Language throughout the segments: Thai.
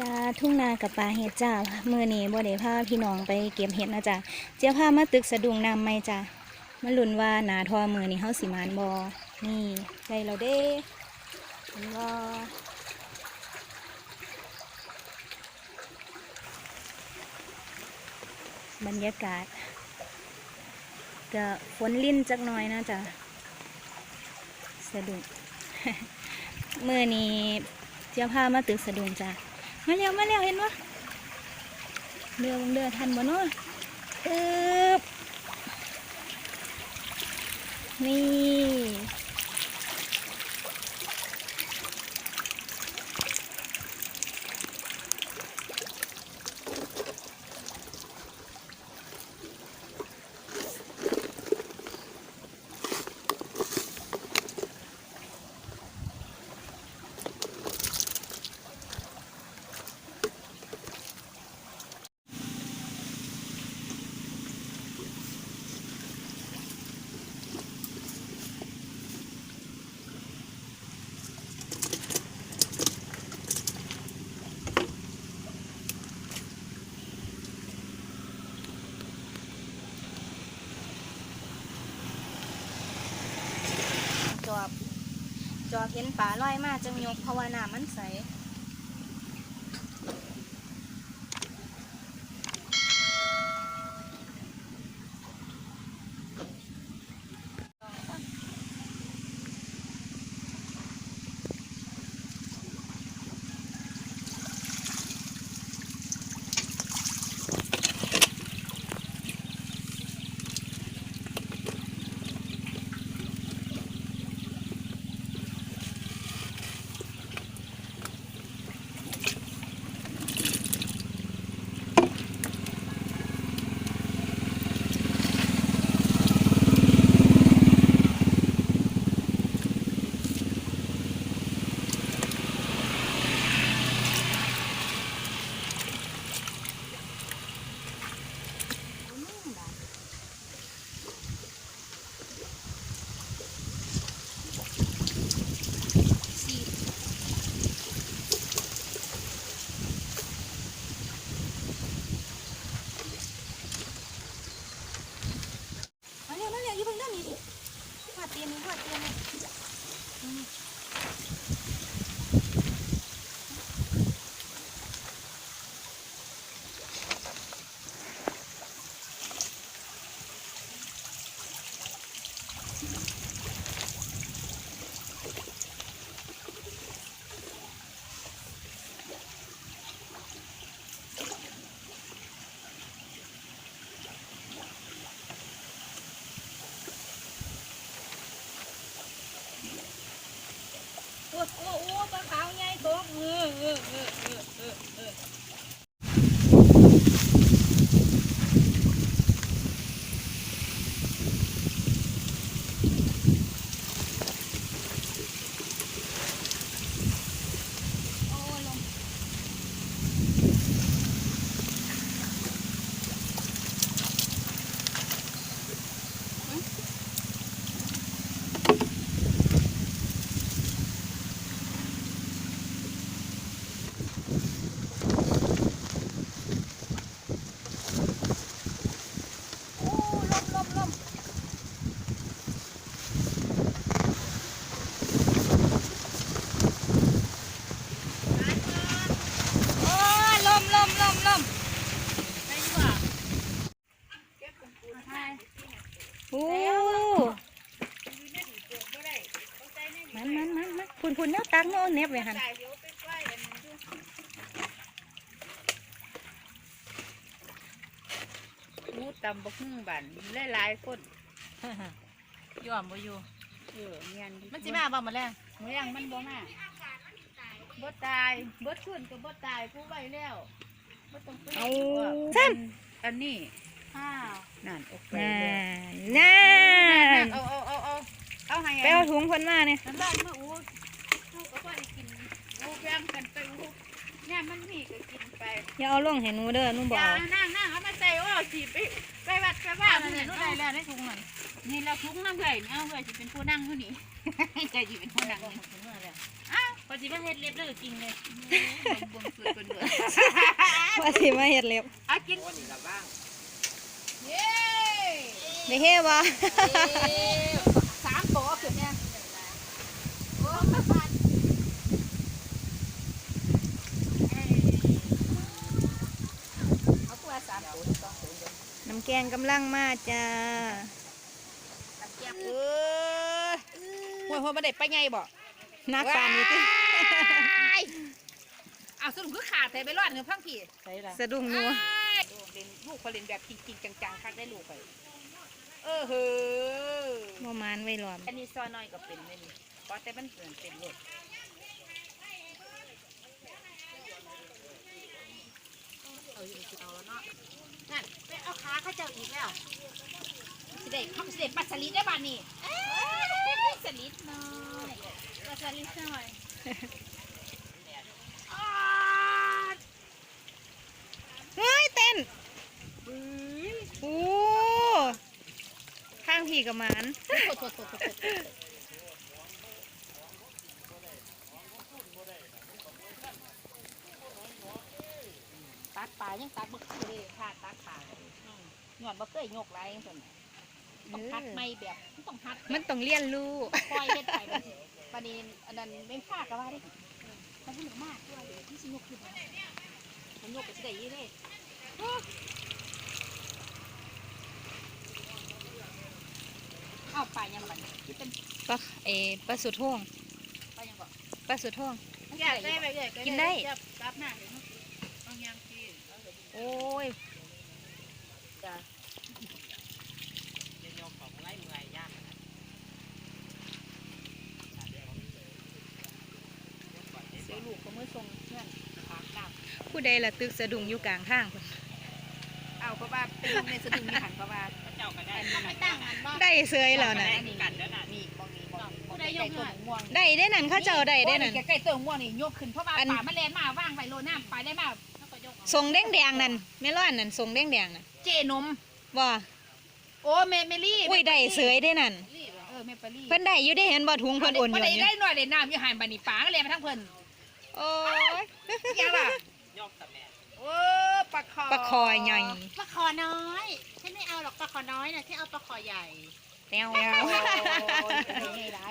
จ้าทุ่งนากับปลาเห็ดจ้ามือนี้บ่ได้พาพี่น้องไปเก็บเห็ดนะจ้าเจ้าพามาตึกสะดุงนำไหมจ้ามาลุ้นว่าหนาทอมือนี้เฮาสิมานบ่นี่ได้แล้วเด้เห็นบ่บรรยากาศก็ฝนลิ่นจักหน่อยนะจ้าสะดุงมือนี้เจ้าพามาตึกสะดุงจ้า มาเร็วมาเร็วเห็นปะเรือเรือทันบ่เนาะอึบนี่ เห็นป่าลอยมาจังยกภาวนามันใส มันพุ่นพุ่นเนี้ยตักโน่นเน็บเลยหันมูตำบักหุ่งบันหลายๆคนยอมบ่อยู่เออเงียนมันสิมาบ่มาแล้งเมื่อยังมันบ่มาบ่ตายบ่ขึ้นก็บ่ตายผู้ไว้แล้วบ่ต้องไปเอาว่าซ้อันนี้อ้าวนั่นโอเคำน่าน่าเอาเอาเอาเอาเอาให้ไปเอาถุงคนมาเนี่ยน้ำบ้านมาอู้ เขาก็บ่ได้กินอู้แบ่งกันไปอู้เนี่ยมันมีก็กินไปอย่าเอาลงให้หนูเด้อหนูบออย่ากนั่งนั่งเอามาใส่โอ้สิไปไปวัดไปว่าว่ามัมันนเนี่เนี่ยยนู่นู่นนได้ได้แล้วได้ถุงมันนี่เราทุกนั่งเลยเอาเลยสิเป็นผู้นั่งผู้นี้ ใจสิเป็นผู้นั่งนี่ถุงมาแล้วอ้าวพอสิมาเฮ็ดเล็บแล้วก็กินเลยบวงสุดคนเดือว่าสิมาเฮ็ดเล็บอะกินเย้ได้เฮ็ดบ่สามตัวขึ้นเนี่ยโอ้มาพันเอาตัวสามตัวสองตัว น้ำแกงกำลังมาจ้าเออหัวหัวมาได้ไปไงบ่นักปานนี้ติเอาสรุปคือขาดแต่ไปรอดเนื้อพังพี่ใช่ล่ะสะดุ้งนัวเล่นลูกเขาเล่นแบบจริงๆจังๆคักได้ลูกไปเออเฮ้อบ่มานไว้รอมอันนี้ซอน้อยก็เป็นเลยนี่เพราะแต่มันเปลี่ยนเป็นรถเอาอยู่สิเอาแล้วเนาะ นั่นไปเอาขาเข้าเจ้าอีกแล้วสิได้เขาสิได้ปัดสลิดได้บ้านนี่เอ้ยสลิดน้อยปัดสลิดหน่อยอ้าวเฮ้ยเต้นบื้อโอ้ข้างพี่กับหมาน โถโถโถโถโถตักปลายังตักบ่คือเลยค่ะตักปลาหย่ อนบ่เคยยกไรจังซั่นต้องหัดไม่แบบต้องหัดมันต้องเรียนรู้ปล่อยเฮ็ดไปบัดนี้บัดนี้อันนั้นไม่พลาดก็ว่าได้มันสนุกมากด้วยเดี๋ยวที่สิยกขึ้นมามันยกไปสิได้ยี่เลยเอาปลายังบัดนี้ที่เป็นปลาเอปลาสุดท่วงปลายังบ่ปลาสุดท่วงอยากได้ไปเลยกินได้กลับหน้าเลยเนาะเอายังกินโอ้ยจ้ะ ซื้อลูกเขาเมื่อส่งเพื่อนปากดำผู้ใดละตึกสะดุ้งอยู่กลางทางพุ่นเอาเพราะว่าเป็นลูกในสะดุ้งมีหันเพราะว่าเจ้าก็ได้ไม่ตั้งอันบ่ได้เสยแล้วนะนี่กันแล้วน่ะนี่มองนี่มองนี่มองใกล้ๆต้นม่วงได้ได้นั่นเข้าเจ้าได้ได้นั่น ใกล้ๆต้นม่วงนี่ยกขึ้นเพราะว่าอันป่ามันแลนมาว่างไปโลน้ำไปได้มาแล้วก็ยกทรงแดงแดงๆนั่นแม่ร้อนนั่นทรงแดงแดงๆนั่นเจนม บ่โอ้เมเมลี่อุ้ยได้เสยได้นั่น เออเมเปลี่เพิ่นได้อยู่ได้เห็นบ่ถุงเพิ่นโอนอยู่ได้อยู่ ได้หน่อยได้น้ำอยู่หันบันนี่ป่าก็เลยมาทั้งเพิ่น โอ้ยยังล่ะโอ้ปลาคอปลาคอใหญ่ ปลาคอน้อยฉันไม่เอาหรอกปลาคอน้อยนะที่เอาปลาคอใหญ่แนวโอ้ยไม่ได้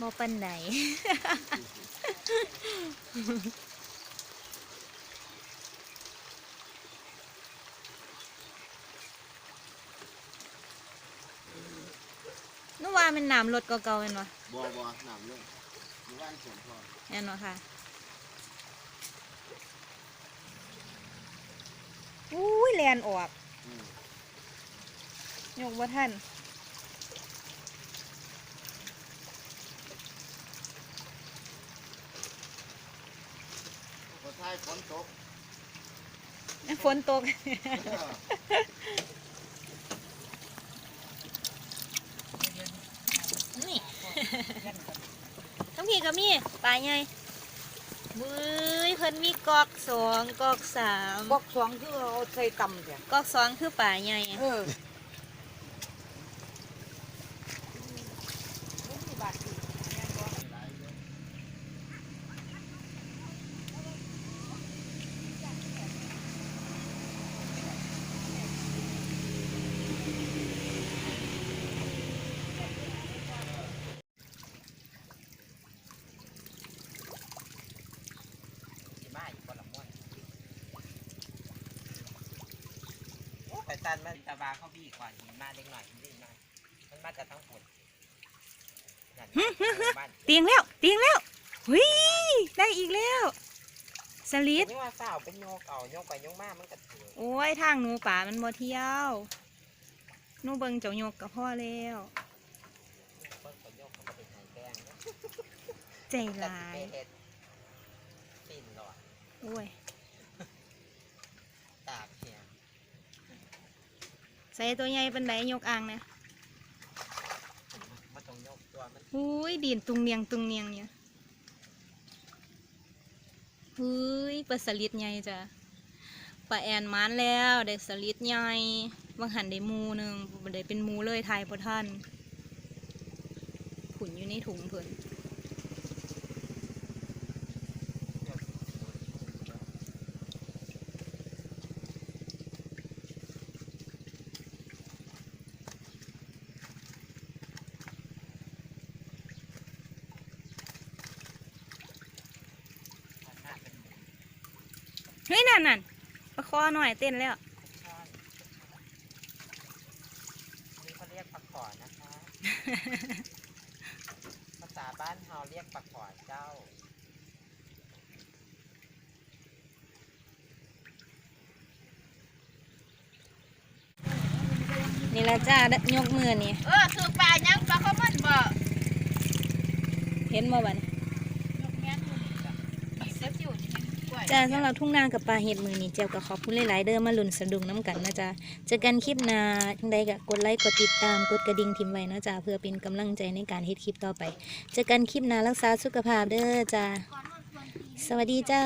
บ่ปานใดนึ ว่ามันน้ำรถเก่าๆแม่นบ่บัวบัวหนามเลยหมู่บ้านสวนพอแม่นบ่ค่ะอุ้ยแลนออกอืมยกบ่ทันพอท้ายฝนตก ฝนตก ทั้งพี่ก็มีปลาใหญ่มือเพิ่นมีกอกสองกอกสามบอกสองคือเอาใส่ตำเสียกอกสองคือปลาใหญ่ เออ สิมาอยู่คนละม้วนโอ้ไป ตันมันตะบาเข้าพี่ก่อนหินมาเล็กหน่อยหินเล็กหน่อยมันมาจากทั้งฝนนั่นบ้านเตียงแล้วเตียงแล้วหุยได้อีกแล้วสลิดนี่ว่าสาวเป็นโยกเอาโยกไปโยกมามันก็ถือโอ้ยทางหนูป่ามันบ่เที่ยวหนูเบิ่งเจ้าโยกกับพ่อแล้วเพิ่นก็โยกเขาก็เป็นไห้แดงนะใจแต่ร้ายสิไปเฮ็ดปิ่นหลอดโอ้ย ตากเพียง ใส่ตัวใหญ่เป็นไดยกอ่างนะมาตรงโยกตัวมันหุยดินตุงเนียงตุงเนียงเนี่ยหุยปลาสลิดใหญ่จ้ะปลาแอนหมานแล้วได้สลิดใหญ่บางหันได้หมูหนึงบ่ได้เป็นหมูเลยทายบ่ทันผุนอยู่ในถุงเพิ่นหน้าเป็นหมู เฮ้ยนั่นนั่นประคอหน่อยเต้นแล้วช่อนนี่เขาเรียกปลาขอนนะคะ ภาษาบ้านเฮาเรียกปลาขอนเจ้า นี่ละจ้ายกมือนี่ เออคือปลายังปลาเขามันบ่เห็นบ่บัดนี้ ยกแม่นอยู่นี่จ้ะเสียจิ๋วนี่กล้วย จ้าสำหรับทุ่งนากับปลาเห็ดมือนี่เจียวกับขอบคุณหลาย ๆ เด้อมาหลุ่นสะดุงน้ำกันนะจ๊ะเจอกันคลิปหน้าทังใดก็กดไลค์กดติดตามกดกระดิ่งทิมไว้นะจ๊ะเพื่อเป็นกำลังใจในการเฮ็ดคลิปต่อไปเจอกันคลิปหน้ารักษาสุขภาพเด้อจ้าสวัสดีจ้า